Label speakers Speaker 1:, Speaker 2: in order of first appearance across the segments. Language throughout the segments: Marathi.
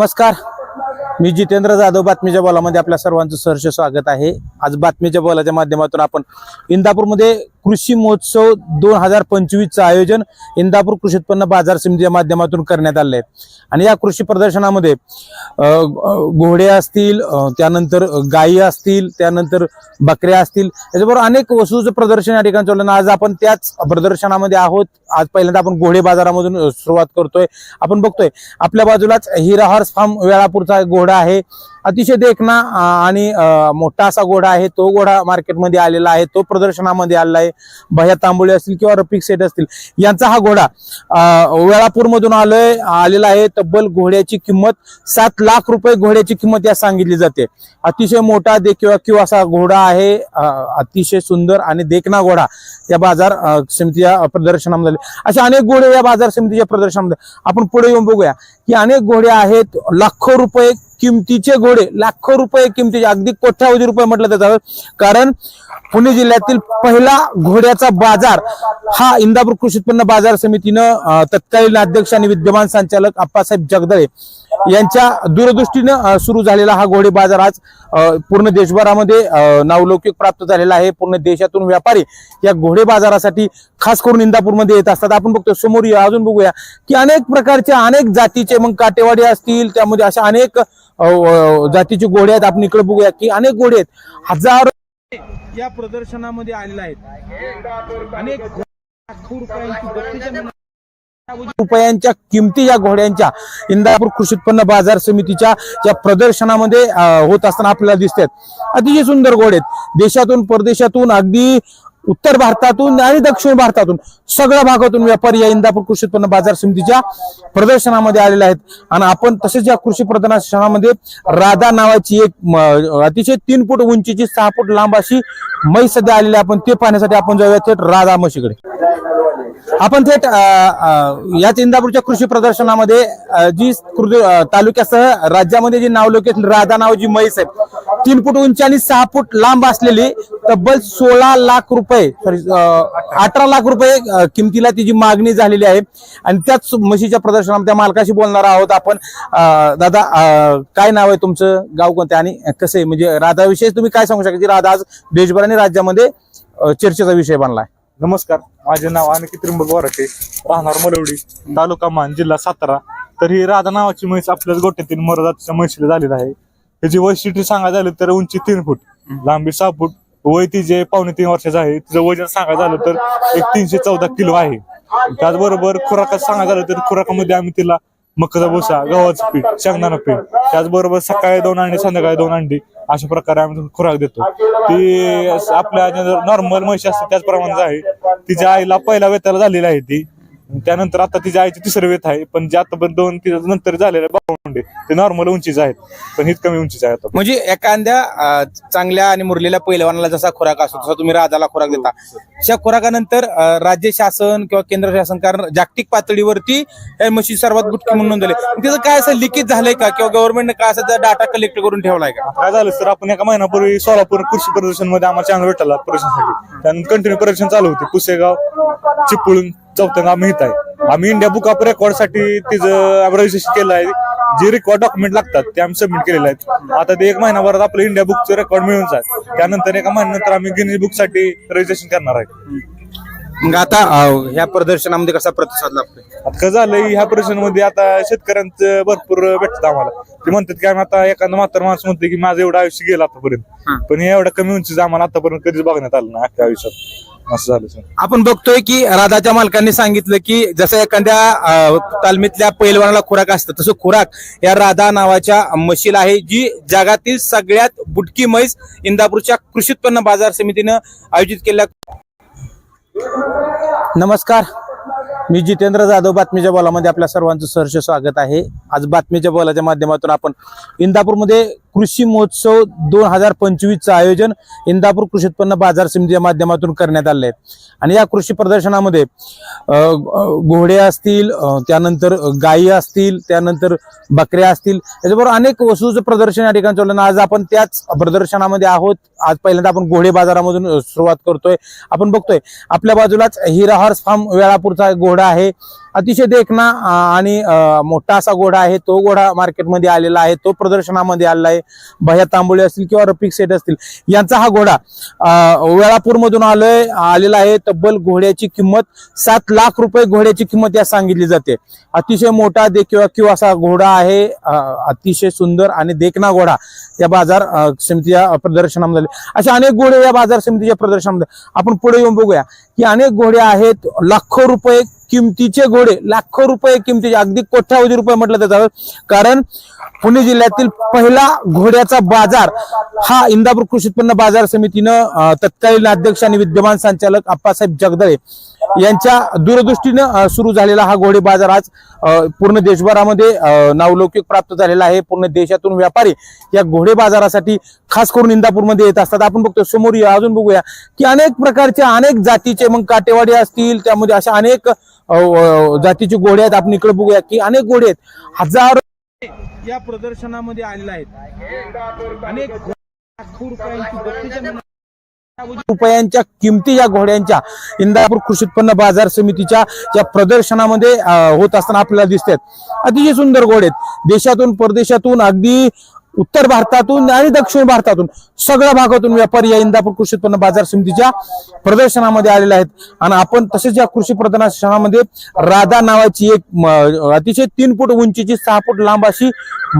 Speaker 1: नमस्कार. मी जितेंद्र जाधव बातमीच्या बोलामध्ये आपल्या सर्वांचं सहर्ष स्वागत आहे. आज बातमीच्या बोलाच्या माध्यमातून आपण इंदापूरमध्ये कृषी महोत्सव दोन हजार पंचवीसचं आयोजन इंदापूर कृषी उत्पन्न बाजार समितीच्या माध्यमातून करण्यात आलं आहे. आणि या कृषी प्रदर्शनामध्ये घोडे असतील त्यानंतर गायी असतील त्यानंतर बकऱ्या असतील त्याच्याबरोबर अनेक वस्तूचं प्रदर्शन या ठिकाणी चाललं आज आपण त्याच प्रदर्शनामध्ये आहोत. आज पहिल्यांदा आपण घोडे बाजारामधून सुरुवात करतोय. आपण बघतोय आपल्या बाजूलाच हिरा हॉर्स फार्म वेळापूरचा घोडा आहे. अतिशय देखना आणि मोठा असा घोडा आहे. तो घोडा मार्केटमध्ये आलेला आहे. तो प्रदर्शनामध्ये आलेला आहे. भया तांबोळी असतील किंवा रफिक सेट असतील यांचा हा घोडा वेळापूरमधून आलोय आलेला आहे. तब्बल घोड्याची किंमत सात लाख रुपये घोड्याची किंमत या सांगितली जाते. अतिशय मोठा देखील किंवा असा घोडा आहे. अतिशय सुंदर आणि देखना घोडा या बाजार समितीच्या प्रदर्शनामध्ये अशा असे अनेक घोडे या बाजार समितीच्या प्रदर्शनामध्ये. आपण पुढे येऊन बघूया. की अनेक घोडे आहेत. लाखो रुपये किमतीचे घोडे. लाखो रुपये किमतीचे अगदी कोट्यावधी रुपये म्हटलं जातं. कारण पुणे जिल्ह्यातील पहिला घोड्याचा बाजार हा इंदापूर कृषी उत्पन्न बाजार समितीनं तत्कालीन अध्यक्ष आणि विद्यमान संचालक आप्पासाहेब जगदळे यांच्या दूरदृष्टीनं सुरू झालेला हा घोडे बाजार आज पूर्ण देशभरामध्ये नावलौकिक प्राप्त झालेला आहे. पूर्ण देशातून व्यापारी या घोडे बाजारासाठी खास करून इंदापूरमध्ये येत असतात. आपण बघतो समोर या, अजून बघूया की अनेक प्रकारचे अनेक जातीचे मग काटेवाडी असतील त्यामध्ये अशा अनेक जातीचे घोडे आहेत. आपण इकडे बघूया की अनेक घोडे आहेत. हजारो या प्रदर्शनामध्ये आलेले आहेत. अनेक लाखो रुपयांची रुपयांच्या किमती या घोड्यांच्या इंदापूर कृषी उत्पन्न बाजार समितीच्या या प्रदर्शनामध्ये होत असताना आपल्याला दिसतात अतिशय सुंदर घोडे आहेत. देशातून परदेशातून अगदी उत्तर भारतातून आणि दक्षिण भारतातून सगळ्या भागातून व्यापारी या इंदापूर कृषी उत्पन्न बाजार समितीच्या प्रदर्शनामध्ये आलेले आहेत. आणि आपण तसेच या कृषी प्रदर्शनामध्ये राधा नावाची एक अतिशय तीन फूट उंचीची सहा फूट लांब अशी मै सध्या आलेली आहे. आपण ते पाहण्यासाठी आपण जाऊया थेट राधा म्हशीकडे. आपण थेट याच इंदापूरच्या कृषी प्रदर्शनामध्ये जी तालुक्यासह राज्यामध्ये जी नावलौकिक राधा नावाची म्हैस आहे. तीन फूट उंची आणि सहा फूट लांब असलेली तब्बल सोळा लाख रुपये सॉरी अठरा लाख रुपये किमतीला तिची मागणी झालेली आहे. आणि त्याच म्हशीच्या प्रदर्शनामध्ये त्या मालकाशी बोलणार आहोत आपण. दादा काय नाव आहे तुमचं? गाव कोणतं? आणि कसं आहे? म्हणजे राधाविषयी तुम्ही काय सांगू शकता? की राधा आज देशभर आणि राज्यामध्ये चर्चेचा विषय बनलाय.
Speaker 2: नमस्कार. माझे नाव अनिकेत त्रिंबक वराटे राहणार मलवडी तालुका मान जिल्हा सातारा. तर ही राधा नावाची म्हैस आपल्याच गोट्यातील मरजातीच्या म्हशीला झालेली आहे. त्याची वैशिष्ट्य सांगायला झाली तर उंची तीन फूट लांबी सहा फूट वय ती जे पावणे तीन वर्षाचं आहे तिचं वजन सांगायचं झालं तर एक तीनशे चौदा किलो आहे. त्याचबरोबर खुराकात सांगायचं झालं तर खुराकामध्ये आम्ही तिला मकाचा भुसा गव्हाचं पीठ शेंगदाणा पीठ त्याचबरोबर सकाळी दोन अंडी संध्याकाळी दोन अंडी अशा प्रकारे आम्ही खुराक देतो. ती आपल्या नॉर्मल म्हशी असते त्याचप्रमाणे आहे. तिच्या आईला पहिला वेताला झालेली आहे ती. त्यानंतर आता तिच्या आईची तिसरं वेत आहे. पण जे आता दोन तिच्या नंतर झालेले बावंडे ते नॉर्मल उंचीचे आहेत. पण हीच कमी उंचीचे आहेत.
Speaker 1: म्हणजे एखाद्या चांगल्या आणि मुरलेल्या पैलवानाला जसा खुराक असतो तसा तुम्ही राजाला खुराक देता. अशा खुराकानंतर राज्य शासन किंवा केंद्र शासन कारण जागतिक पातळीवरती म्हशी सर्वात बुटकी म्हणून नोंदवले. त्याचं काय असं लिकेज झालंय का? किंवा गव्हर्नमेंटने काय असं डाटा कलेक्ट करून ठेवलाय का?
Speaker 2: काय झालं सर? आपण एका महिन्यापूर्वी सोलापूर कृषी प्रदर्शनमध्ये आम्हाला चॅनल भेटला प्रदर्शनासाठी. त्यानंतर कंटिन्यू प्रदर्शन चालू होते. पुसेगाव चिपळूण चौथं आम्ही इथं आहे. आम्ही इंडिया बुक ऑफ रेकॉर्डसाठी तिचं रजिस्ट्रेशन केलं आहे. जे रेकॉर्ड डॉक्युमेंट लागतात ते आम्ही सबमिट केलेले आहेत. आता ते एक महिनाभरात आपलं इंडिया बुकचं रेकॉर्ड मिळून जाईल. त्यानंतर एका महिन्यानंतर आम्ही गिनी बुकसाठी रजिस्ट्रेशन करणार आहे.
Speaker 1: मग आता अ, ह्या प्रदर्शनामध्ये कसा प्रतिसाद लागतोय?
Speaker 2: आता कसं झालंय ह्या परिषदेमध्ये आता शेतकऱ्यांचं भरपूर भेटतं आम्हाला. ते म्हणतात की आम्ही आता एखादं म्हातार माणूस म्हणते की माझं एवढं आयुष्य गेलं
Speaker 1: हा.
Speaker 2: आतापर्यंत पण हे एवढं कमी उंचीचं आम्हाला आतापर्यंत कधीच बघण्यात आलं नाही अख्ख्या आयुष्यात. असं झालं सर.
Speaker 1: आपण बघतोय की राधाच्या मालकांनी सांगितलं की जसं एखाद्या तालमीतल्या पैलवानाला खुराक असतं तसं खुराक या राधा नावाच्या म्हशीला आहे जी जगातील सगळ्यात बुटकी म्हैस इंदापूरच्या कृषी उत्पन्न बाजार समितीनं आयोजित केल्या. नमस्कार. मी जितेंद्र जाधव बातमीच्या बोलामध्ये आपल्या सर्वांचं सहर्ष स्वागत आहे. आज बातमीच्या बोलाच्या माध्यमातून आपण इंदापूरमध्ये कृषी महोत्सव दोन हजार पंचवीसचं आयोजन इंदापूर कृषी उत्पन्न बाजार समितीच्या माध्यमातून करण्यात आले आहे. आणि या कृषी प्रदर्शनामध्ये घोडे असतील त्यानंतर गायी असतील त्यानंतर बकऱ्या असतील त्याच्याबरोबर अनेक वस्तूचं प्रदर्शन या ठिकाणी चाललं आज आपण त्याच प्रदर्शनामध्ये आहोत. आज पहिल्यांदा आपण घोडे बाजारामधून सुरुवात करतोय. आपण बघतोय आपल्या बाजूलाच हिरा हॉर्स फार्म वेळापूरचा घोडा आहे. अतिशय देखना आणि मोठा असा घोडा आहे. तो घोडा मार्केटमध्ये आलेला आहे. तो प्रदर्शनामध्ये आलेला आहे. भया तांबोळी असतील किंवा रफिक सेट असतील यांचा हा घोडा वेळापूरमधून आलोय आलेला आहे. तब्बल घोड्याची किंमत सात लाख रुपये घोड्याची किंमत या सांगितली जाते. अतिशय मोठा देखील किंवा असा घोडा आहे. अतिशय सुंदर आणि देखना घोडा या बाजार समितीच्या प्रदर्शनामध्ये अशा असे अनेक घोडे या बाजार समितीच्या प्रदर्शनामध्ये. आपण पुढे येऊन बघूया. की अनेक घोडे आहेत. लाखो रुपये किमतीचे घोडे. लाखो रुपये किमतीचे अगदी कोट्यावधी रुपये म्हटलं जातं कारण पुणे जिल्ह्यातील पहिला घोड्याचा बाजार हा इंदापूर कृषी उत्पन्न बाजार समितीनं तत्कालीन अध्यक्ष आणि विद्यमान संचालक आप्पासाहेब जगदळे यांच्या दूरदृष्टीनं सुरू झालेला हा घोडे बाजार आज पूर्ण देशभरामध्ये नावलौकिक प्राप्त झालेला आहे. पूर्ण देशातून व्यापारी या घोडे बाजारासाठी खास करून इंदापूरमध्ये येत असतात. आपण बघतो समोर या, अजून बघूया की अनेक प्रकारचे अनेक जातीचे मग काटेवाडी असतील त्यामध्ये अशा अनेक जातीचे घोडे आहेत. आपण इकडे बघूया की अनेक घोडे आहेत. हजारो या प्रदर्शनामध्ये आलेले आहेत. अनेक लाखो रुपयांची रुपयांच्या किमती या घोड्यांच्या इंदापूर कृषी उत्पन्न बाजार समितीच्या या प्रदर्शनामध्ये होत असताना आपल्याला दिसतात अतिशय सुंदर घोडे आहेत. देशातून परदेशातून अगदी उत्तर भारतातून आणि दक्षिण भारतातून सगळ्या भागातून व्यापारी या इंदापूर कृषी उत्पन्न बाजार समितीच्या प्रदर्शनामध्ये आलेले आहेत. आणि आपण तसेच या कृषी प्रदर्शनामध्ये राधा नावाची एक अतिशय तीन फूट उंचीची सहा फूट लांब अशी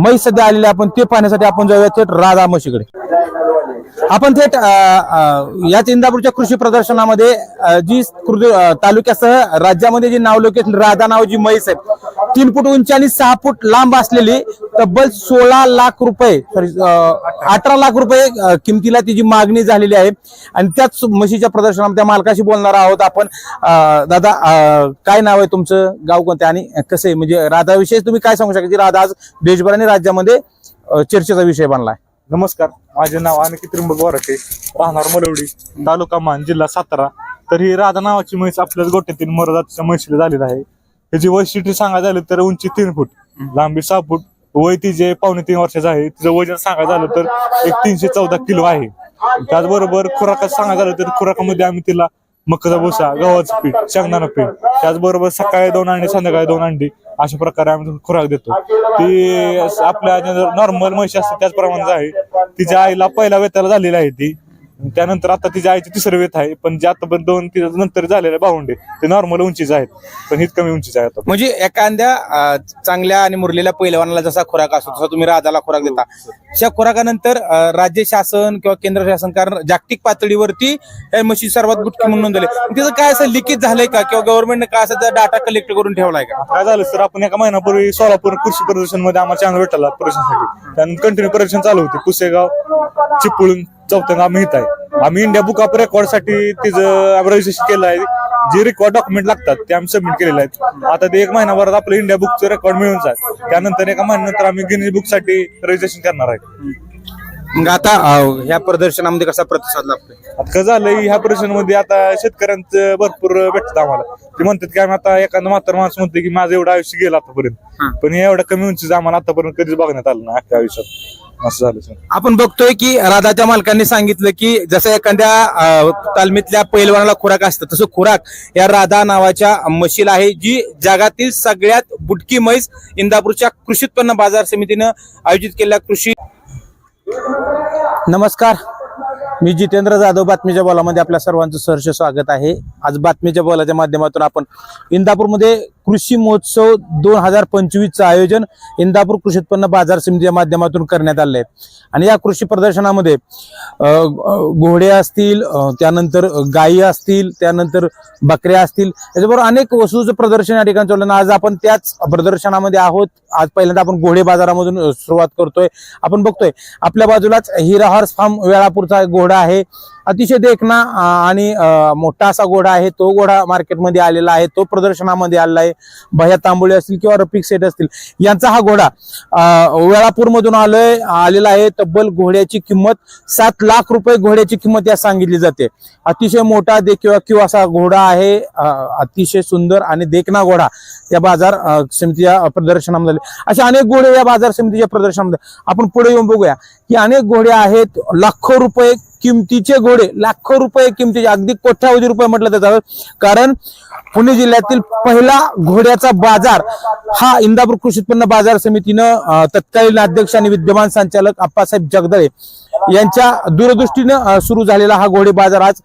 Speaker 1: मै सध्या आलेली आहे. आपण ते पाहण्यासाठी आपण जाऊया थेट राधा म्हशीकडे. आपण थेट याच इंदापूरच्या कृषी प्रदर्शनामध्ये जी कृ- तालुक्यासह राज्यामध्ये जी नावलौकिक राधा नावाची म्हैस आहे. तीन फूट उंची आणि सहा फूट लांब असलेली तब्बल सोळा लाख रुपये सॉरी अठरा लाख रुपये किमतीला तिची मागणी झालेली आहे. आणि त्याच म्हशीच्या प्रदर्शनामध्ये त्या मालकाशी बोलणार आहोत आपण. दादा काय नाव आहे तुमचं? गाव कोणतं? आणि कसं आहे? म्हणजे राधाविषयी तुम्ही काय सांगू शकता? की राधा आज देशभर आणि राज्यामध्ये चर्चेचा विषय बनलाय.
Speaker 2: नमस्कार. माझे नाव अनिकेत त्रिंबक वरटे राहणार मलवडी तालुका मान जिल्हा सातारा. तर ही राधा नावाची म्हैस आपल्याच गोट्यातील मरदाच्या म्हशीला झालेली आहे. त्याची वैशिष्ट्य सांगायला झालं तर उंची तीन फूट लांबी सहा फूट वय तिचे पावणे तीन वर्षाचं आहे तिचं वजन सांगायचं झालं तर एक तीनशे चौदा किलो आहे. त्याचबरोबर खुराकात सांगायचं झालं तर खुराकामध्ये आम्ही तिला मकाचा भुसा गव्हाचं पीठ शेंगदाणा पीठ त्याचबरोबर सकाळी दोन अंडी संध्याकाळी दोन अंडी अशा प्रकारे आम्ही खुराक देतो. ती आपल्या नॉर्मल म्हशी असते त्याचप्रमाणे आहे. तिच्या आईला पहिला वेताला झालेली आहे ती. त्यानंतर आता तिच्या आईची तिसरं वेत आहे पण जे आता पण दोन तिच्या नंतर झालेले भावंडे ते नॉर्मल उंचीचे आहेत पण हीच कमी उंचीचे आहे आता.
Speaker 1: म्हणजे एखाद्या अं, चांगल्या आणि मुरलेल्या पहिलवानाला जसा खुराक असतो तसा तुम्ही राजाला खुराक देता. अशा खुराकानंतर अं, राज्य शासन किंवा केंद्र शासन कारण जागतिक पातळीवरती या म्हशी सर्वात बुटकी म्हणून नोंदवले त्याचं काय असं लिकेज झालंय का? किंवा गव्हर्नमेंटने काय असं डाटा कलेक्ट करून ठेवलाय का?
Speaker 2: काय झालं सर? आपण एका महिन्यापूर्वी सोलापूर कृषी प्रदर्शनमध्ये आम्हाला चांगला भेटला प्रदर्शनासाठी त्यानंतर कंटिन्यू प्रदर्शन चालू होते. पुसेगाव चिपळूण चौथ्यांदा आम्ही इथं आहे. आम्ही इंडिया बुक ऑफ रेकॉर्डसाठी तिचं रजिस्ट्रेशन केलं आहे. जे रेकॉर्ड डॉक्युमेंट लागतात ते आम्ही सबमिट केलेले आहेत. आता ते एक महिनाभरात आपलं इंडिया बुकचं रेकॉर्ड मिळून जाईल. त्यानंतर एका महिन्यानंतर आम्ही गिनीज बुकसाठी रजिस्ट्रेशन करणार आहे.
Speaker 1: मग आता अं, ह्या प्रदर्शनामध्ये कसा प्रतिसाद लाभतोय
Speaker 2: आता कसं झालंय ह्या प्रदर्शनमध्ये आता शेतकऱ्यांचं भरपूर भेटत आम्हाला. ते म्हणतात की आम्ही आता एखादा म्हातार माणूस म्हणते की माझं एवढं आयुष्य गेलं
Speaker 1: हा.
Speaker 2: आतापर्यंत पण हे एवढं कमी उंचीचं आम्हाला आतापर्यंत कधीच बघण्यात आलं नाही अख्ख्या आयुष्यात. असं झालं सर.
Speaker 1: आपण बघतोय की राधाच्या मालकांनी सांगितलं की जसं एखाद्या अं, तालमीतल्या पैलवानाला खुराक असतं तसं खुराक या राधा नावाच्या म्हशीला आहे जी जगातील सगळ्यात बुटकी म्हैस इंदापूरच्या कृषी उत्पन्न बाजार समितीनं आयोजित केलेल्या कृषी नमस्कार. मी जितेंद्र जाधव बातमीच्या बोलामध्ये आपल्या सर्वांचं सहर्ष स्वागत आहे. आज बातमीच्या बोलाच्या माध्यमातून आपण इंदापूरमध्ये कृषी महोत्सव दोन हजार पंचवीसचं आयोजन इंदापूर कृषी उत्पन्न बाजार समितीच्या माध्यमातून करण्यात आलं आहे. आणि या कृषी प्रदर्शनामध्ये घोडे असतील त्यानंतर गायी असतील त्यानंतर बकऱ्या असतील त्याच्याबरोबर अनेक वस्तूचं प्रदर्शन या ठिकाणी चाललं आज आपण त्याच प्रदर्शनामध्ये आहोत. आज पहिल्यांदा आपण घोडे बाजारामधून सुरुवात करतोय. आपण बघतोय आपल्या बाजूलाच हिरा हॉर्स फार्म वेळापूरचा घोडा आहे. अतिशय देखना आणि मोठा असा घोडा आहे. तो घोडा मार्केटमध्ये आलेला आहे. तो प्रदर्शनामध्ये आलेला आहे. भया तांबोळी असतील किंवा रफिक सेट असतील यांचा हा घोडा वेळापूरमधून आलोय आलेला आहे. तब्बल घोड्याची किंमत सात लाख रुपये घोड्याची किंमत या सांगितली जाते. अतिशय मोठा देखील किंवा असा घोडा आहे अतिशय सुंदर आणि देखना घोडा या बाजार समितीच्या प्रदर्शनामध्ये आले. असे अनेक घोडे या बाजार समितीच्या प्रदर्शनामध्ये आपण पुढे येऊन बघूया की अनेक घोडे आहेत लाखो रुपये किमतीचे घोडे लाखो रुपये किमतीचे अगदी कोट्यावधी रुपये म्हटलं जातं कारण पुणे जिल्ह्यातील पहिला घोड्याचा बाजार हा इंदापूर कृषी उत्पन्न बाजार समितीनं तत्कालीन अध्यक्ष आणि विद्यमान संचालक आप्पासाहेब जगदळे यांच्या दूरदृष्टीनं सुरू झालेला हा घोडे बाजार आज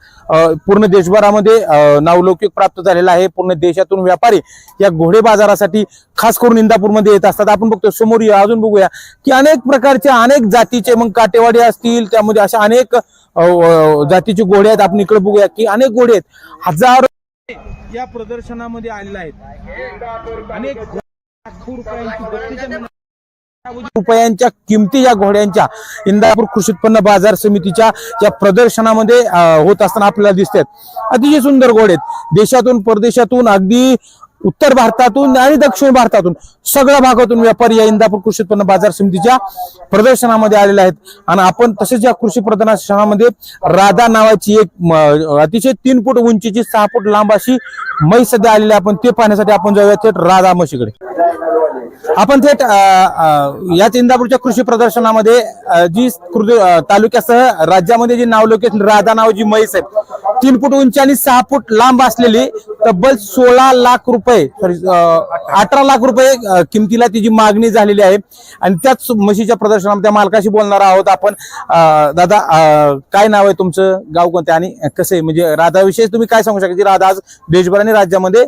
Speaker 1: पूर्ण देशभरामध्ये नावलौकिक प्राप्त झालेला आहे. पूर्ण देशातून व्यापारी या घोडे बाजारासाठी खास करून इंदापूरमध्ये येत असतात. आपण बघतो समोर या, अजून बघूया की अनेक प्रकारचे अनेक जातीचे मग काटेवाडी असतील त्यामध्ये अशा अनेक जातीचे घोडे आहेत. आपण इकडे बघूया की अनेक घोडे आहेत. हजारो या प्रदर्शनामध्ये आलेले आहेत. अनेक लाखो रुपयांची बत्तीच्या रुपयांच्या किमती या घोड्यांच्या इंदापूर कृषी उत्पन्न बाजार समितीच्या या प्रदर्शनामध्ये होत असताना आपल्याला दिसतात. अतिशय सुंदर घोडे आहेत. देशातून परदेशातून अगदी उत्तर भारतातून आणि दक्षिण भारतातून सगळ्या भागातून व्यापारी या इंदापूर कृषी उत्पन्न बाजार समितीच्या प्रदर्शनामध्ये आलेले आहेत. आणि आपण तसेच या कृषी प्रदर्शनामध्ये राधा नावाची एक अतिशय तीन फूट उंचीची सहा फूट लांब अशी मै सध्या आलेली आपण ते पाहण्यासाठी आपण जाऊया थेट राधा म्हशीकडे. आपण थेट याच इंदापूरच्या कृषी प्रदर्शनामध्ये जी तालुक्यासह राज्यामध्ये जी नावलौकिक राधा नावाची म्हैस आहे. तीन फूट उंची आणि सहा फूट लांब असलेली तब्बल सोळा लाख रुपये सॉरी अठरा लाख रुपये किमतीला तिची मागणी झालेली आहे. आणि त्याच म्हशीच्या प्रदर्शनामध्ये त्या मालकाशी बोलणार आहोत आपण. दादा काय नाव आहे तुमचं? गाव कोणते? आणि कसं आहे? म्हणजे राधाविषयी तुम्ही काय सांगू शकता की राधा आज देशभर आणि राज्यामध्ये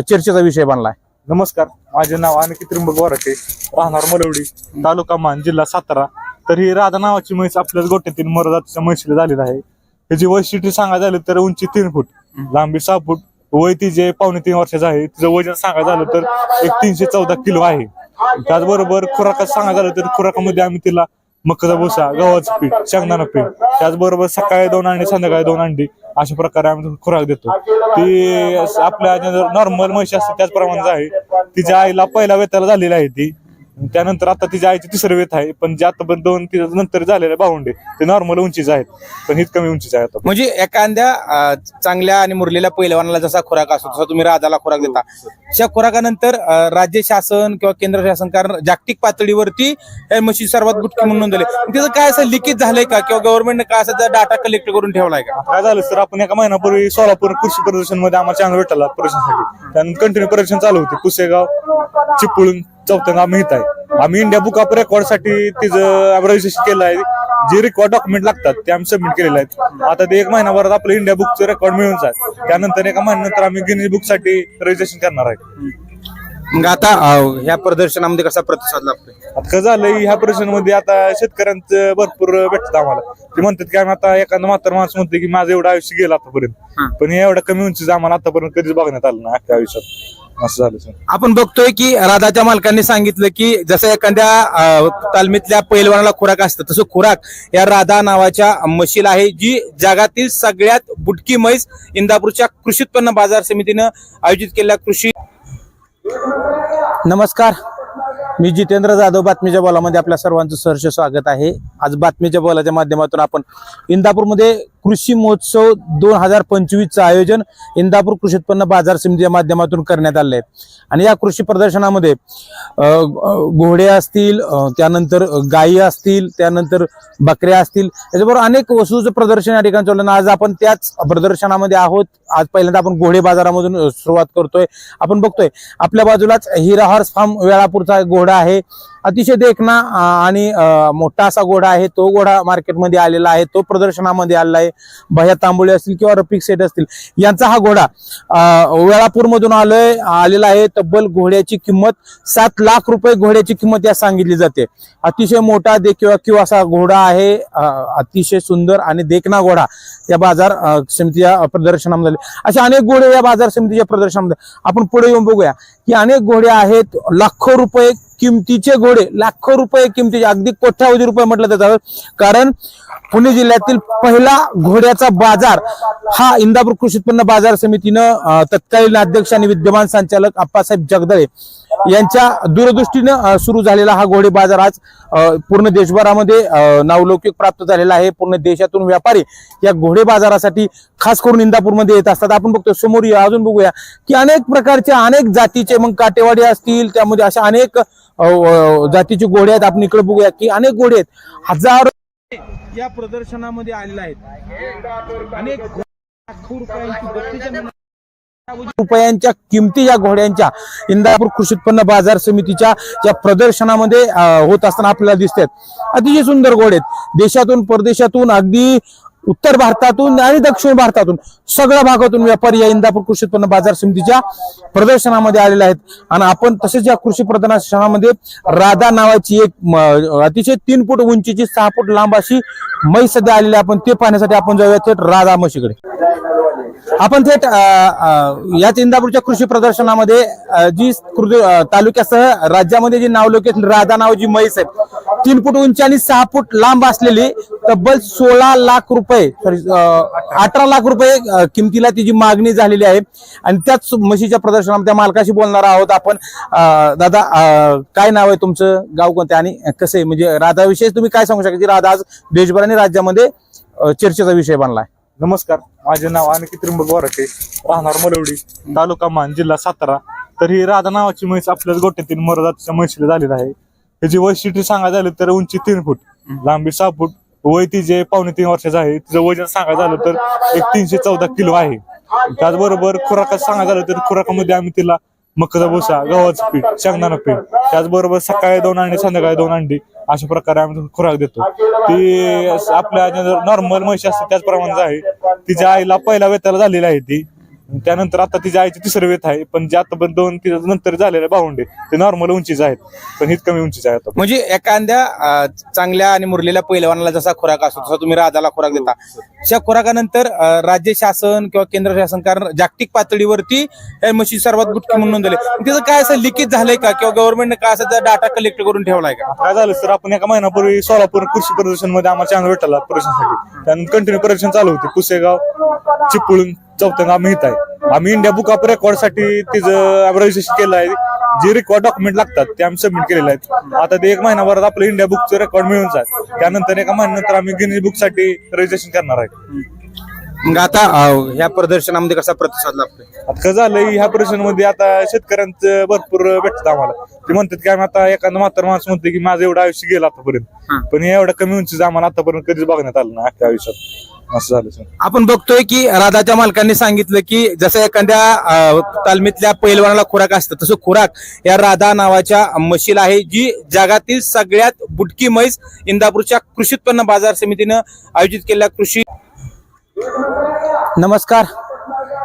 Speaker 1: चर्चेचा विषय बनलाय.
Speaker 2: नमस्कार. माझे नाव अनिकेत त्रिंबक वराटे राहणार मलवडी तालुका मान जिल्हा सातारा. तर ही राधा नावाची म्हैस आपल्याच गोट्यातील मरदाच्या म्हशीला झालेली आहे. त्याची वैशिष्ट्य सांगायला झाली तर उंची तीन फूट लांबी सहा फूट वय तिचे पावणे तीन वर्षाचं आहे तिचं वजन सांगायचं झालं तर एक तीनशे चौदा किलो आहे. त्याचबरोबर खुराकात सांगायचं झालं तर खुराकामध्ये आम्ही तिला मकाचा भुसा गव्हाचं पीठ शेंगदाणा पीठ त्याचबरोबर सकाळी दोन अंडी संध्याकाळी दोन अंडी अशा प्रकारे आम्ही खुराक देतो. ती आपल्या नॉर्मल म्हशी असते त्याचप्रमाणे आहे. तिच्या आईला पहिला वेताला झालेली आहे ती. त्यानंतर आता तिच्या आईची तिसरं वेत आहे पण जे आता पण दोन तिच्या नंतर झालेले भावंडे ते नॉर्मल उंचीचे आहेत पण हीच कमी उंचीचे आहेत.
Speaker 1: म्हणजे एखाद्या अ, चांगल्या आणि मुरलेल्या पहिलवानाला जसा खुराक असतो तसा तुम्ही राजाला खुराक देता. त्या खुराकानंतर अ, राज्य शासन किंवा केंद्र शासन कारण जागतिक पातळीवरती या म्हशी सर्वात बुटकी म्हणून नोंदवले. त्याचं काय असं लिकेज झालंय का? किंवा गव्हर्नमेंटने काय असं डाटा कलेक्ट करून ठेवलाय का?
Speaker 2: काय झालं सर आपण एका महिन्यापूर्वी सोलापूर कृषी प्रदर्शनमध्ये आम्हाला चांगला भेटला प्रदर्शनासाठी त्यानंतर कंटिन्यू प्रदर्शन चालू होते. पुसेगाव चिपळूण चौथ्यांदा आम्ही इथं आहे. आम्ही इंडिया बुक ऑफ रेकॉर्डसाठी तिचं रजिस्ट्रेशन केलं आहे. जे रेकॉर्ड डॉक्युमेंट लागतात ते आम्ही सबमिट केलेले आहेत. आता ते एक महिनाभरात आपलं इंडिया बुकचं रेकॉर्ड मिळून जाईल. त्यानंतर एका महिन्यानंतर आम्ही गिनीज बुकसाठी रजिस्ट्रेशन करणार आहे.
Speaker 1: मग आता अ, ह्या प्रदर्शनामध्ये कसा प्रतिसाद लागतोय?
Speaker 2: आता कसं झालंय ह्या प्रदर्शनमध्ये आता शेतकऱ्यांचं भरपूर भेटतात आम्हाला. ते म्हणतात की आम्ही आता एखादं म्हातार माणूस म्हणते की माझं एवढं आयुष्य गेलं
Speaker 1: हा.
Speaker 2: आतापर्यंत पण हे एवढं कमी उंचीचं आम्हाला आतापर्यंत कधीच बघण्यात आलं ना अख्ख्या आयुष्यात. असं झालं सर.
Speaker 1: आपण बघतोय की राधाच्या मालकांनी सांगितलं की जसं एखाद्या अ, तालमीतल्या पैलवानाला खुराक असतं तसं खुराक या राधा नावाच्या म्हशीला आहे जी जगातील सगळ्यात बुटकी म्हैस इंदापूरच्या कृषी उत्पन्न बाजार समितीनं आयोजित केलेल्या कृषी नमस्कार. मी जितेंद्र जाधव बातमीच्या बॉलामध्ये आपल्या सर्वांचं सहर्ष स्वागत आहे. आज बातमीच्या बॉलाच्या माध्यमातून आपण इंदापूरमध्ये कृषी महोत्सव दोन हजार पंचवीसचं आयोजन इंदापूर कृषी उत्पन्न बाजार समितीच्या माध्यमातून करण्यात आलं आहे आणि या कृषी प्रदर्शनामध्ये घोडे असतील त्यानंतर गायी असतील त्यानंतर बकऱ्या असतील त्याच्याबरोबर अनेक वस्तूचं प्रदर्शन या ठिकाणी चाललं आज आपण त्याच प्रदर्शनामध्ये आहोत. आज पहिल्यांदा आपण घोडे बाजारामधून सुरुवात करतोय. आपण बघतोय आपल्या बाजूलाच हिरा हॉर्स फार्म वेळापूरचा घोडा आहे. अतिशय देखना आणि मोठा असा घोडा आहे. तो घोडा मार्केटमध्ये आलेला आहे. तो प्रदर्शनामध्ये आलेला आहे. भया तांबोळे असतील किंवा रफिक सेट असतील यांचा हा घोडा वेळापूरमधून आलोय आलेला आहे. तब्बल घोड्याची किंमत सात लाख रुपये घोड्याची किंमत या सांगितली जाते. अतिशय मोठा देखील किंवा असा घोडा आहे. अतिशय सुंदर आणि देखना घोडा या बाजार समितीच्या प्रदर्शनामध्ये आले. असे अनेक घोडे या बाजार समितीच्या प्रदर्शनामध्ये. आपण पुढे येऊन बघूया. की अनेक घोडे आहेत. लाखो रुपये किमतीचे घोडे. लाखो रुपये किमतीचे अगदी कोट्यावधी रुपये म्हटलं जातं. कारण पुणे जिल्ह्यातील पहिला घोड्याचा बाजार हा इंदापूर कृषी उत्पन्न बाजार समितीनं तत्कालीन अध्यक्ष आणि विद्यमान संचालक आप्पासाहेब जगदळे यांच्या दूरदृष्टीनं सुरू झालेला हा घोडे बाजार आज पूर्ण देशभरामध्ये नावलौकिक प्राप्त झालेला आहे. पूर्ण देशातून व्यापारी या घोडे बाजारासाठी खास करून इंदापूरमध्ये येत असतात. आपण बघतो समोर या, अजून बघूया की अनेक प्रकारचे अनेक जातीचे मग काटेवाडी असतील त्यामध्ये अशा अनेक जातीचे घोडे आहेत. आपण इकडे बघूया की अनेक घोडे आहेत. हजारो या प्रदर्शनामध्ये आलेले आहेत. अनेक लाखो रुपयांची बत्तीच्या रुपयांच्या किमती या घोड्यांच्या इंदापूर कृषी उत्पन्न बाजार समितीच्या या प्रदर्शनामध्ये होत असताना आपल्याला दिसतात. अतिशय सुंदर घोडे आहेत. देशातून परदेशातून अगदी उत्तर भारतातून आणि दक्षिण भारतातून सगळ्या भागातून व्यापारी या इंदापूर कृषी उत्पन्न बाजार समितीच्या प्रदर्शनामध्ये आलेले आहेत. आणि आपण तसेच या कृषी प्रदर्शनामध्ये राधा नावाची एक अतिशय तीन फूट उंचीची सहा फूट लांब अशी मै सध्या आलेली आपण ते पाहण्यासाठी आपण जाऊया थेट राधा म्हशीकडे. आपण थेट याच इंदापूरच्या कृषी प्रदर्शनामध्ये जी तालुक्यासह राज्यामध्ये जी नावलौकिक राधा नावाची म्हैस आहे. तीन फूट उंची आणि सहा फूट लांब असलेली तब्बल सोळा लाख रुपये सॉरी अठरा लाख रुपये किमतीला तिची मागणी झालेली आहे. आणि त्याच म्हशीच्या प्रदर्शनामध्ये त्या मालकाशी बोलणार आहोत आपण. दादा काय नाव आहे तुमचं? गाव कोणते? आणि कसं आहे? म्हणजे राधाविषयी तुम्ही काय सांगू शकता की राधा आज देशभर आणि राज्यामध्ये चर्चेचा विषय बनलाय.
Speaker 2: नमस्कार. माझे नाव अनिकित त्रिंबक वराटे. राहणार मलवडी तालुका मान जिल्हा सातारा. तर ही राधा नावाची म्हैस आपल्याच गोट्यातील मरदाच्या म्हशीला झालेली आहे. त्याची वैशिष्ट्य सांगायचं झालं तर उंची तीन फूट लांबी सहा फूट वय तिचे पावणे तीन वर्षाचं आहे तिचं वजन सांगायचं झालं तर एक तीनशे चौदा किलो आहे. त्याचबरोबर खुराकात सांगायचं झालं तर खुराकामध्ये आम्ही तिला मकाचा भुसा गव्हाचं पीठ शेंगदाणा पीठ त्याचबरोबर सकाळी दोन अंडी संध्याकाळी दोन अंडी अशा प्रकारे आम्ही खुराक देतो. ती आपल्या नॉर्मल म्हशी असते त्याचप्रमाणे आहे. तिच्या आईला पहिला वेताला झालेली आहे ती. त्यानंतर आता तिच्या आईची तिसरं वेत आहे पण जे आता पण दोन नंतर झालेले भावंडे ते नॉर्मल उंचीचे आहेत पण हीच कमी उंचीचे आहेत.
Speaker 1: म्हणजे एखाद्या चांगल्या आणि मुरलेल्या पैलवानाला जसा खुराक असतो तसा तुम्ही राजाला खुराक देता. त्या खुराकानंतर राज्य शासन किंवा केंद्र शासन कारण जागतिक पातळीवरती या म्हशी सर्वात बुटकी म्हणून नोंदवले. त्याचं काय असं लिकेज झालंय का? किंवा गव्हर्नमेंटने काय असं डाटा कलेक्ट करून ठेवलाय का?
Speaker 2: काय झालं सर? आपण एका महिन्यापूर्वी सोलापूर कृषी प्रदर्शनमध्ये आम्हाला चांगला भेटला प्रदर्शनासाठी. त्यानंतर कंटिन्यू प्रदर्शन चालू होते. पुसेगाव चिपळूण चौथं आम्ही इथं आहे. आम्ही इंडिया बुक ऑफ रेकॉर्डसाठी तिचं रजिस्ट्रेशन केलं आहे. जे रेकॉर्ड डॉक्युमेंट लागतात ते आम्ही सबमिट केलेले आहेत. आता ते एक महिनाभरात आपलं इंडिया बुकचं रेकॉर्ड मिळून जाईल. त्यानंतर एका महिन्यानंतर आम्ही गिनीज बुकसाठी रजिस्ट्रेशन करणार आहे.
Speaker 1: मग आता अं, ह्या प्रदर्शनामध्ये कसा प्रतिसाद लागतोय?
Speaker 2: आता कसं झालंय ह्या प्रदर्शनामध्ये आता शेतकऱ्यांचं भरपूर भेटत आम्हाला. ते म्हणतात की आम्ही आता एखादं म्हातार माणूस म्हणते की माझं एवढं आयुष्य गेलं
Speaker 1: हा.
Speaker 2: आतापर्यंत पण हे एवढं कमी उंचीचं आम्हाला आतापर्यंत कधीच बघण्यात आलं ना अख्ख्या आयुष्यात. असं झालं सर.
Speaker 1: आपण बघतोय की राधाच्या मालकांनी सांगितलं की जसं एखाद्या अं, तालमीतल्या पैलवानाला खुराक असतं तसं खुराक या राधा नावाच्या म्हशीला आहे जी जगातील सगळ्यात बुटकी म्हैस इंदापूरच्या कृषी उत्पन्न बाजार समितीनं आयोजित केलेल्या कृषी नमस्कार.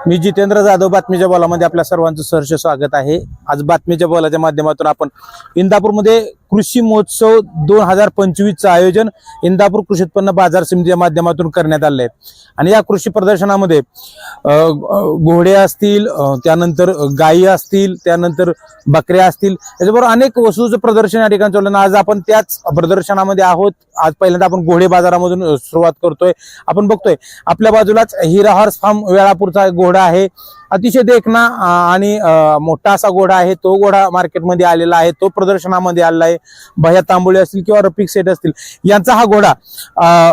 Speaker 1: मी जितेंद्र जाधव बातमीच्या बोलामध्ये आपल्या सर्वांचं सहर्ष स्वागत आहे. आज बातमीच्या बोलाच्या माध्यमातून आपण इंदापूरमध्ये कृषी महोत्सव दोन हजार पंचवीसचं आयोजन इंदापूर कृषी उत्पन्न बाजार समितीच्या माध्यमातून करण्यात आलं आहे आणि या कृषी प्रदर्शनामध्ये घोडे असतील त्यानंतर गायी असतील त्यानंतर बकऱ्या असतील त्याच्याबरोबर अनेक वस्तूचं प्रदर्शन या ठिकाणी चाललं आज आपण त्याच प्रदर्शनामध्ये आहोत. आज पहिल्यांदा आपण घोडे बाजारामधून सुरुवात करतोय. आपण बघतोय आपल्या बाजूलाच हिरा हॉर्स फार्म वेळापूरचा घोडा आहे. अतिशय देखना आणि मोठा असा घोडा आहे तो घोडा मार्केटमध्ये आलेला आहे तो प्रदर्शनामध्ये आलेला आहे. भया तांबोळे असतील किंवा रफिक सेट असतील यांचा हा घोडा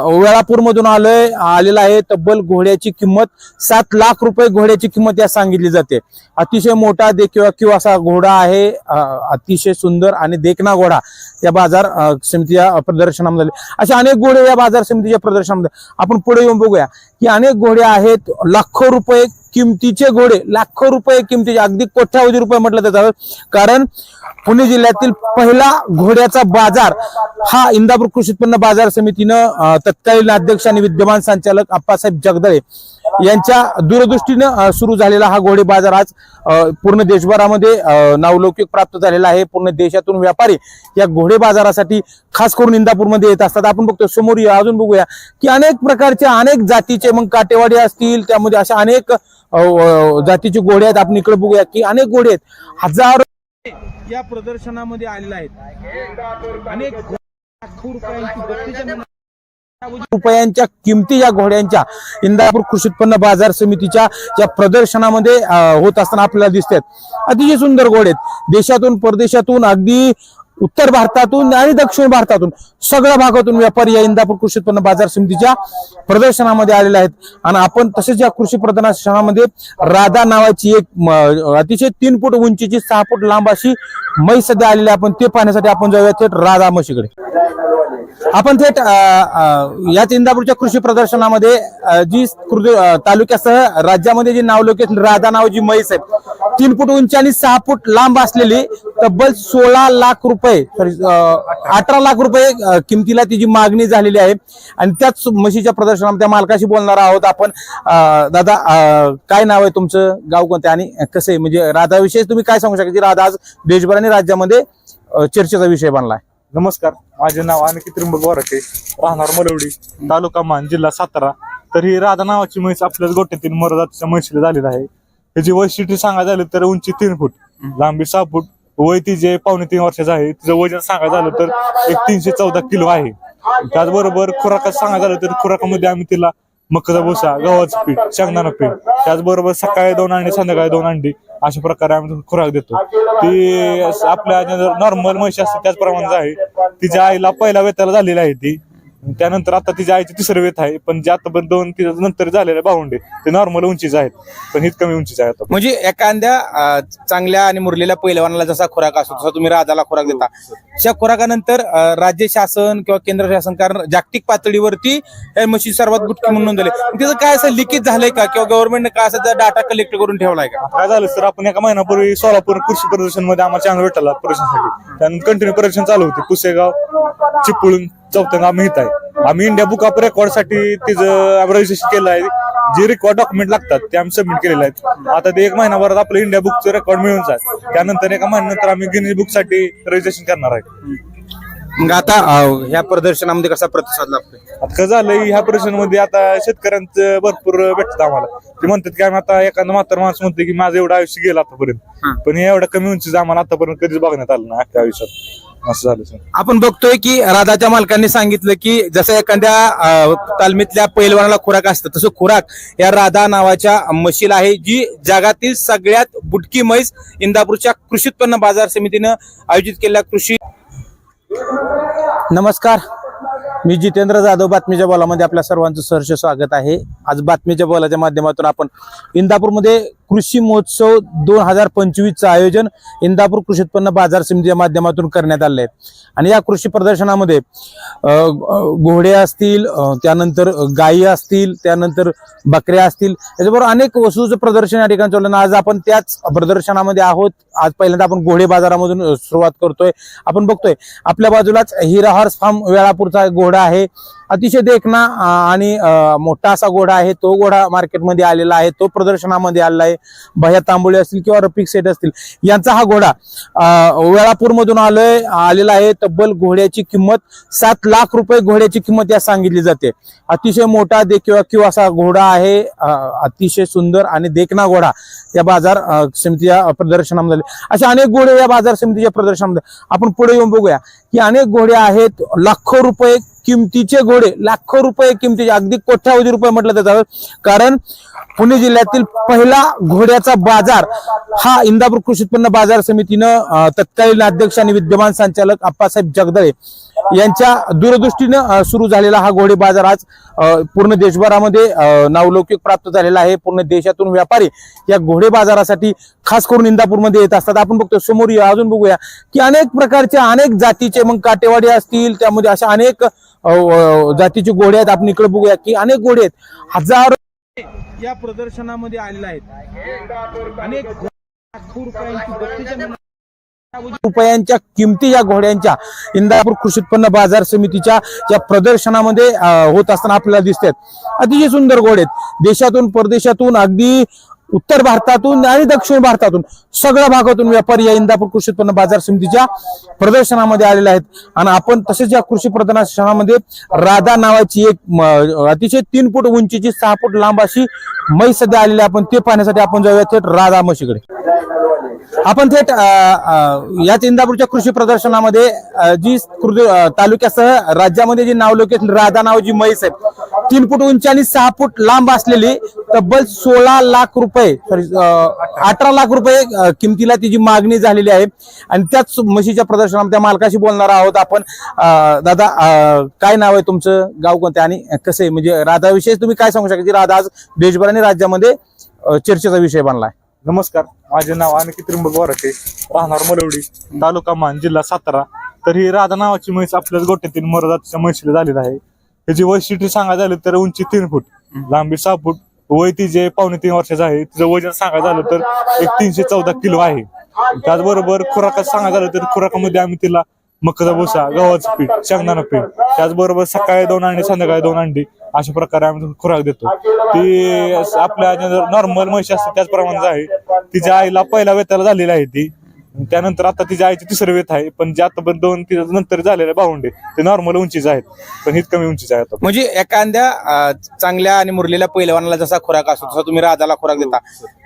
Speaker 1: वेळापूरमधून आलोय आलेला आहे. तब्बल घोड्याची किंमत सात लाख रुपये घोड्याची किंमत या सांगितली जाते. अतिशय मोठा देखील किंवा असा घोडा आहे अतिशय सुंदर आणि देखना घोडा या बाजार समितीच्या प्रदर्शनामध्ये आले. असे अनेक घोडे या बाजार समितीच्या प्रदर्शनामध्ये. आपण पुढे येऊन बघूया की अनेक घोडे आहेत लाखो रुपये किमतीचे घोडे लाखो रुपये किमतीचे अगदी कोट्यावधी रुपये म्हटलं त्याचा कारण पुणे जिल्ह्यातील पहिला घोड्याचा बाजार हा इंदापूर कृषी उत्पन्न बाजार समितीनं तत्कालीन अध्यक्ष आणि विद्यमान संचालक आप्पासाहेब जगदळे यांच्या दूरदृष्टीनं सुरू झालेला हा घोडे बाजार आज पूर्ण देशभरामध्ये नावलौकिक प्राप्त झालेला आहे. पूर्ण देशातून व्यापारी या घोडे बाजारासाठी खास करून इंदापूरमध्ये येत असतात. आपण बघतो समोर या, अजून बघूया की अनेक प्रकारचे अनेक जातीचे मग काटेवाडी असतील त्यामध्ये अशा अनेक जातीचे घोडे आहेत. आपण इकडे बघूया की अनेक घोडे आहेत. हजारो या प्रदर्शनामध्ये आलेले आहेत. अनेक लाखो रुपयांची रुपयांच्या किमती या घोड्यांच्या इंदापूर कृषी उत्पन्न बाजार समितीच्या या प्रदर्शनामध्ये होत असताना आपल्याला दिसतात अतिशय सुंदर घोडे आहेत. देशातून परदेशातून अगदी उत्तर भारतातून आणि दक्षिण भारतातून सगळ्या भागातून व्यापारी या इंदापूर कृषी उत्पन्न बाजार समितीच्या प्रदर्शनामध्ये आलेले आहेत आणि आपण तसेच या कृषी प्रदर्शनामध्ये राधा नावाची एक अतिशय तीन फूट उंचीची सहा फूट लांब अशी म्हैस सध्या आलेली आहे. आपण ते पाहण्यासाठी आपण जाऊया थेट राधा म्हशीकडे आपण थेट याच इंदापूरच्या कृषी प्रदर्शनामध्ये जी तालुक्यासह राज्यामध्ये जी नावलौकिक राधा नाव जी म्हैस आहे तीन फूट उंची आणि सहा फूट लांब असलेली तब्बल सोळा लाख रुपये सॉरी अठरा लाख रुपये किमतीला तिची मागणी झालेली आहे. आणि त्याच म्हशीच्या प्रदर्शनामध्ये त्या मालकाशी बोलणार आहोत आपण. दादा काय नाव आहे तुमचं? गाव कोणतं? आणि कसं आहे? म्हणजे राधाविषयी तुम्ही काय सांगू शकता की राधा आज देशभर आणि राज्यामध्ये चर्चेचा विषय बनलाय.
Speaker 2: नमस्कार. माझे नाव अनिकेत त्रिंबक वराटे राहणार मलवडी तालुका मान जिल्हा सातारा. तर ही राधा नावाची म्हैस आपल्याच गोट्यातील मरदाच्या म्हशीला झालेली आहे. त्याची वैशिष्ट्य सांगायचं झालं तर उंची तीन फूट लांबी सहा फूट वय तिचे पावणे तीन वर्षाचं आहे तिचं वजन सांगायचं झालं तर एक तीनशे चौदा किलो आहे. त्याचबरोबर खुराकात सांगायचं झालं तर खुराकामध्ये आम्ही तिला मकाचा भुसा गव्हाचं पीठ शेंगदाणा पीठ त्याचबरोबर सकाळी दोन अंडी संध्याकाळी दोन अंडी अशा प्रकारे आम्ही खुराक देतो. ती आपल्या नॉर्मल म्हशी असते त्याचप्रमाणे आहे. तिच्या आईला पहिला वेताला झालेली आहे ती. त्यानंतर आता तिच्या आईचे तिसरं वेत आहे पण जे आता पण दोन तिच्या नंतर झालेले भावंडे ते नॉर्मल उंचीचे आहेत. पण हीच कमी उंचीचे आहे आता
Speaker 1: म्हणजे एखाद्या चांगल्या आणि मुरलेल्या पैलवानाला जसा खुराक असतो तसा तुम्ही राजाला खुराक देता. त्या खुराकानंतर अ, राज्य शासन किंवा केंद्र शासन कारण जागतिक पातळीवरती म्हशी सर्वात बुटकी म्हणून नोंदवले. तिचं काय असं लिकेज झालंय का? किंवा गव्हर्नमेंटने काय असं डाटा कलेक्ट करून ठेवलाय का?
Speaker 2: काय झालं सर? आपण एका महिन्यापूर्वी सोलापूर कृषी प्रदर्शनमध्ये आम्हाला चांगला भेटला प्रदर्शनासाठी. त्यानंतर कंटिन्यू प्रदर्शन चालू होते. पुसेगाव चिपळूण चौथं गाव मिळत आहे. आम्ही इंडिया बुक ऑफ रेकॉर्डसाठी तिचं रजिस्ट्रेशन केलं आहे. जे रेकॉर्ड डॉक्युमेंट लागतात ते आम्ही सबमिट केलेले आहेत. आता ते एक महिनाभरात आपलं इंडिया बुकचं रेकॉर्ड मिळून जाईल. त्यानंतर एका महिन्यानंतर आम्ही गिनीज बुकसाठी रजिस्ट्रेशन करणार आहे.
Speaker 1: मग आता अ, ह्या प्रदर्शनामध्ये कसा प्रतिसाद लागतोय?
Speaker 2: आता कसं झालंय ह्या परिषदेमध्ये आता शेतकऱ्यांचं भरपूर भेटतं आम्हाला. ते म्हणतात की आम्ही आता एखादं म्हातार माणूस म्हणते की माझं एवढं आयुष्य गेलं
Speaker 1: हा.
Speaker 2: आतापर्यंत पण हे एवढं कमी उंचीचं आम्हाला आतापर्यंत कधीच बघण्यात आलं नाही अख्ख्या आयुष्यात. असं झालं सर.
Speaker 1: आपण बघतोय की राधाच्या मालकांनी सांगितलं की जसं एखाद्या अ, तालमीतल्या पैलवानाला खुराक असतं तसं खुराक या राधा नावाच्या म्हशीला आहे जी जगातील सगळ्यात बुटकी म्हैस इंदापूरच्या कृषी उत्पन्न बाजार समितीनं आयोजित केलेल्या कृषी नमस्कार. मी जितेंद्र जाधव बातमीच्या बोलामध्ये आपल्या सर्वांचं सहर्ष स्वागत आहे. आज बातमीच्या बोलाच्या माध्यमातून आपण इंदापूरमध्ये कृषी महोत्सव दोन हजार पंचवीसचं आयोजन इंदापूर कृषी उत्पन्न बाजार समितीच्या माध्यमातून करण्यात आलं आहे आणि या कृषी प्रदर्शनामध्ये घोडे असतील त्यानंतर गायी असतील त्यानंतर बकऱ्या असतील त्याच्याबरोबर अनेक वस्तूचं प्रदर्शन या ठिकाणी चाललं आज आपण त्याच प्रदर्शनामध्ये आहोत. आज पहिल्यांदा आपण घोडे बाजारामधून सुरुवात करतोय. आपण बघतोय आपल्या बाजूलाच हिरा हॉर्स फार्म वेळापूरचा घोडा आहे. अतिशय देखना आणि मोठा असा घोडा आहे तो घोडा मार्केटमध्ये आलेला आहे तो प्रदर्शनामध्ये आलेला आहे. भया तांबोळी असतील किंवा रफिक सेट असतील यांचा हा घोडा वेळापूरमधून आलोय आलेला आहे. तब्बल घोड्याची किंमत सात लाख रुपये घोड्याची किंमत या सांगितली जाते. अतिशय मोठा देखील किंवा असा घोडा आहे अतिशय सुंदर आणि देखना घोडा या बाजार समितीच्या प्रदर्शनामध्ये. आले. असे अनेक घोडे या बाजार समितीच्या प्रदर्शनामध्ये. आपण पुढे येऊन बघूया की अनेक घोडे आहेत लाखो रुपये किमतीचे घोडे लाखो रुपये किमतीचे अगदी कोट्यावधी रुपये म्हटलं तर कारण पुणे जिल्ह्यातील पहिला घोड्याचा बाजार हा इंदापूर कृषी उत्पन्न बाजार समितीनं तत्कालीन अध्यक्ष आणि विद्यमान संचालक आप्पासाहेब जगदळे यांच्या दूरदृष्टीनं सुरू झालेला हा घोडे बाजार आज पूर्ण देशभरामध्ये नावलौकिक प्राप्त झालेला आहे. पूर्ण देशातून व्यापारी या घोडे बाजारासाठी खास करून इंदापूरमध्ये येत असतात. आपण बघतो समोर या, अजून बघूया की अनेक प्रकारचे अनेक जातीचे मग काटेवाडी असतील त्यामध्ये अशा अनेक जातीचे घोडे आहेत. आपण इकडे बघूया की अनेक घोडे आहेत. हजारो या प्रदर्शनामध्ये आलेले आहेत. अनेक रुपयांची रुपयांच्या किमती या घोड्यांच्या इंदापूर कृषी उत्पन्न बाजार समितीच्या या प्रदर्शनामध्ये होत असताना आपल्याला दिसतात अतिशय सुंदर घोडे आहेत. देशातून परदेशातून अगदी उत्तर भारतातून आणि दक्षिण भारतातून सगळ्या भागातून व्यापारी या इंदापूर कृषी उत्पन्न बाजार समितीच्या प्रदर्शनामध्ये आलेले आहेत आणि आपण तसेच या कृषी प्रदर्शनामध्ये राधा नावाची एक अतिशय तीन फूट उंचीची सहा फूट लांब अशी मै सध्या आलेली आहे. आपण ते पाहण्यासाठी आपण जाऊया थेट राधा म्हशीकडे आपण थेट याच इंदापूरच्या कृषी प्रदर्शनामध्ये जी तालुक्यासह राज्यामध्ये जी नावलौकिक राधा नाव जी म्हैस आहे तीन फूट उंची आणि सहा फूट लांब असलेली तब्बल सोळा लाख रुपये सॉरी अठरा लाख रुपये किमतीला तिची मागणी झालेली आहे. आणि त्याच म्हशीच्या प्रदर्शनामध्ये त्या मालकाशी बोलणार आहोत आपण. दादा काय नाव आहे तुमचं? गाव कोणतं? आणि कसं आहे? म्हणजे राधाविषयी तुम्ही काय सांगू शकता की राधा आज देशभर आणि राज्यामध्ये चर्चेचा विषय बनलाय.
Speaker 2: नमस्कार. माझे नाव अनिकेत त्रिंबक वराटे राहणार मलवडी तालुका मान जिल्हा सातारा. तर ही राधा नावाची म्हैस आपल्याच गोट्यातील मरदाच्या म्हशीला झालेली आहे. त्याची वैशिष्ट्य सांगायचं झालं तर उंची तीन फूट लांबी सहा फूट वय तिचे पावणे तीन वर्षाचं आहे तिचं वजन सांगायचं झालं तर एक तीनशे चौदा किलो आहे. त्याचबरोबर खुराकात सांगायचं झालं तर खुराकामध्ये आम्ही तिला मकाचा भुसा गव्हाचं पीठ शेंगदाणा पीठ त्याचबरोबर सकाळी दोन अंडी संध्याकाळी दोन अंडी अशा प्रकारे आम्ही खुराक देतो. ती आपल्या नॉर्मल म्हशी असते त्याचप्रमाणे आहे. तिच्या आईला पहिला वेताला झालेली आहे ती. त्यानंतर आता तिच्या आईची तिसरं वेत आहे पण जे आता पण दोन तिच्या नंतर झालेले भावंडे ते नॉर्मल उंचीचे आहेत पण हीच कमी उंचीचे आहेत. आता.
Speaker 1: म्हणजे एखाद्या अं, चांगल्या आणि मुरलेल्या पहिलवानाला जसा खुराक असतो तसा तुम्ही राजाला खुराक देता.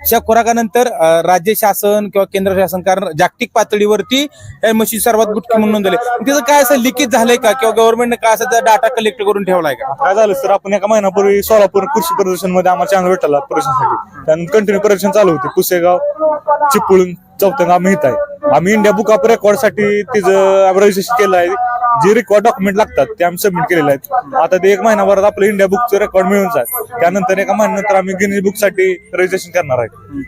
Speaker 1: अशा खुराकानंतर अं, राज्य शासन किंवा केंद्र शासन कारण जागतिक पातळीवरती या म्हशी सर्वात बुटकी म्हणून नोंदवले. तिचं काय असं लिकेज झालंय का? किंवा गव्हर्नमेंटने काय असं डाटा कलेक्ट करून ठेवलाय का?
Speaker 2: काय झालं सर? आपण एका महिन्यापूर्वी सोलापूर कृषी प्रदर्शनमध्ये आम्हाला चॅनल भेटला प्रदर्शनासाठी. त्यानंतर कंटिन्यू प्रदर्शन चालू होते. पुसेगाव चिपळूण चौथं हित आहे. आम्ही इंडिया बुक ऑफ रेकॉर्डसाठी तिचं रजिस्ट्रेशन केलं आहे. जे रेकॉर्ड डॉक्युमेंट लागतात ते आम्ही सबमिट केलेले आहेत. आता ते एक महिनाभरात आपलं इंडिया बुकचं रेकॉर्ड मिळून जाईल. त्यानंतर एका महिन्यानंतर आम्ही गिनी बुकसाठी रजिस्ट्रेशन करणार आहे.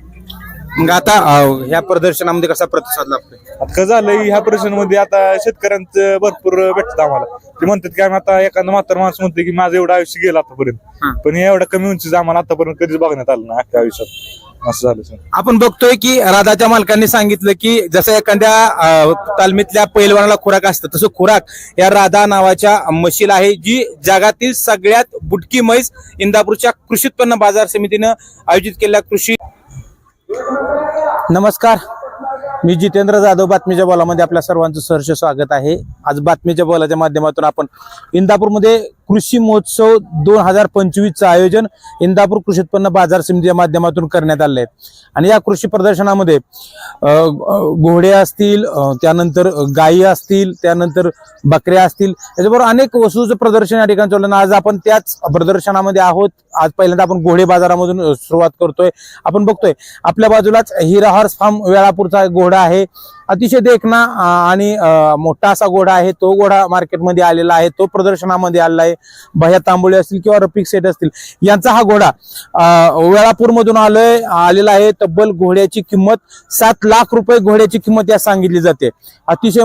Speaker 1: मग आता अं, ह्या प्रदर्शनामध्ये कसा प्रतिसाद लागतोय?
Speaker 2: आता कसं झालंय ह्या परिषदेमध्ये आता शेतकऱ्यांचं भरपूर भेटतं आम्हाला. ते म्हणतात की आम्ही आता एखादं म्हातार माणूस म्हणते की माझं एवढं आयुष्य गेलं
Speaker 1: हा.
Speaker 2: आतापर्यंत पण हे एवढं कमी उंचीचं आम्हाला आतापर्यंत कधीच बघण्यात आलं ना अख्ख्या आयुष्यात. असं झालं सर.
Speaker 1: आपण बघतोय की राधाच्या मालकांनी सांगितलं की जसं एखाद्या अं, तालमीतल्या पैलवानाला खुराक असतं तसं खुराक या राधा नावाच्या म्हशीला आहे जी जगातील सगळ्यात बुटकी म्हैस इंदापूरच्या कृषी उत्पन्न बाजार समितीनं आयोजित केलेल्या कृषी नमस्कार. मी जितेंद्र जाधव बातमीच्या बॉलामध्ये आपल्या सर्वांचं सहर्ष स्वागत आहे. आज बातमीच्या बॉलाच्या माध्यमातून आपण इंदापूरमध्ये कृषी महोत्सव दोन हजार पंचवीसचं आयोजन इंदापूर कृषी उत्पन्न बाजार समितीच्या माध्यमातून करण्यात आलं आहे. आणि या कृषी प्रदर्शनामध्ये घोडे असतील त्यानंतर गायी असतील त्यानंतर बकऱ्या असतील त्याच्याबरोबर अनेक वस्तूचं प्रदर्शन या ठिकाणी चाललं आज आपण त्याच प्रदर्शनामध्ये आहोत. आज पहिल्यांदा आपण घोडे बाजारामधून सुरुवात करतोय. आपण बघतोय आपल्या बाजूलाच हिरा हॉर्स फार्म वेळापूरचा घोडा घोडा आहे. अतिशय देखना आणि मोठा असा घोडा आहे. तो घोडा मार्केटमध्ये आलेला आहे. तो प्रदर्शनामध्ये आलेला आहे. भया तांबोळी असतील किंवा रफिक सेट असतील यांचा हा घोडा वेळापूर मधून आलोय आलेला आहे. तब्बल घोड्याची किंमत सात लाख रुपये घोड्याची किंमत या सांगितली जाते. अतिशय